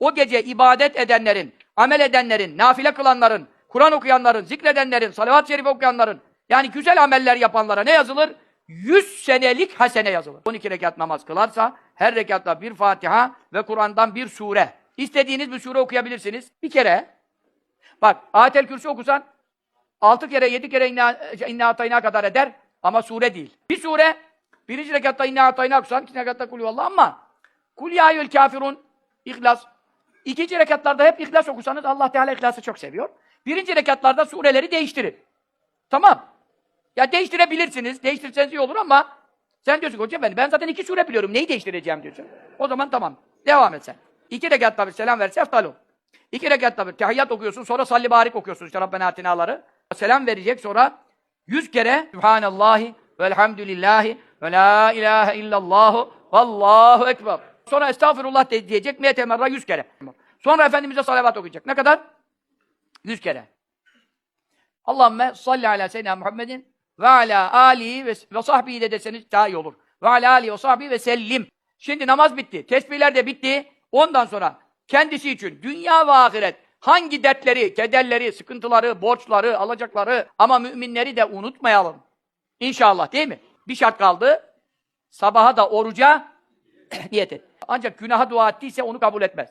o gece ibadet edenlerin, amel edenlerin, nafile kılanların, Kur'an okuyanların, zikredenlerin, salavat-ı şerif okuyanların, yani güzel ameller yapanlara ne yazılır? 100 senelik hasene yazılır. 12 rekat namaz kılarsa her rekatta bir Fatiha ve Kur'an'dan bir sure. İstediğiniz bir sure okuyabilirsiniz. Bir kere bak Ayetel Kürsi okusan 6 kere 7 kere inna, inna kadar eder ama sure değil. Bir sure birinci rekatta inna atayna okusan ikinci rekatta kulü Allah ama kul ya kafirun İhlas. İkinci rekatlarda hep ihlas okursanız Allah Teala ihlası çok seviyor. Birinci rekatlarda sureleri değiştirin. Tamam. Ya değiştirebilirsiniz. Değiştirseniz iyi olur ama sen diyorsun hocam ben, ben zaten iki sure biliyorum. Neyi değiştireceğim diyorsun. O zaman tamam. Devam et sen. İki rekatta bir selam verse eftal ol. İki rekatta bir tehiyyat okuyorsun. Sonra salli barik okuyorsun işte Rabbena atinaları. Selam verecek sonra yüz kere Sübhanallahi velhamdülillahi ve la ilahe illallahu vallahu ekber. Sonra estağfurullah de- diyecek. Miyete merra yüz kere. Sonra Efendimiz'e salavat okuyacak. Ne kadar? Yüz kere. Allahümme salli ala seyyidina Muhammedin ve ala alihi ve, ve sahbihi de deseniz daha iyi olur. Ve ala alihi ve sahbihi ve sellim. Şimdi namaz bitti. Tesbihler de bitti. Ondan sonra kendisi için dünya ve ahiret hangi dertleri, kederleri, sıkıntıları, borçları, alacakları ama müminleri de unutmayalım. İnşallah değil mi? Bir şart kaldı. Sabaha da oruca niyet et. Ancak günaha dua ettiyse onu kabul etmez.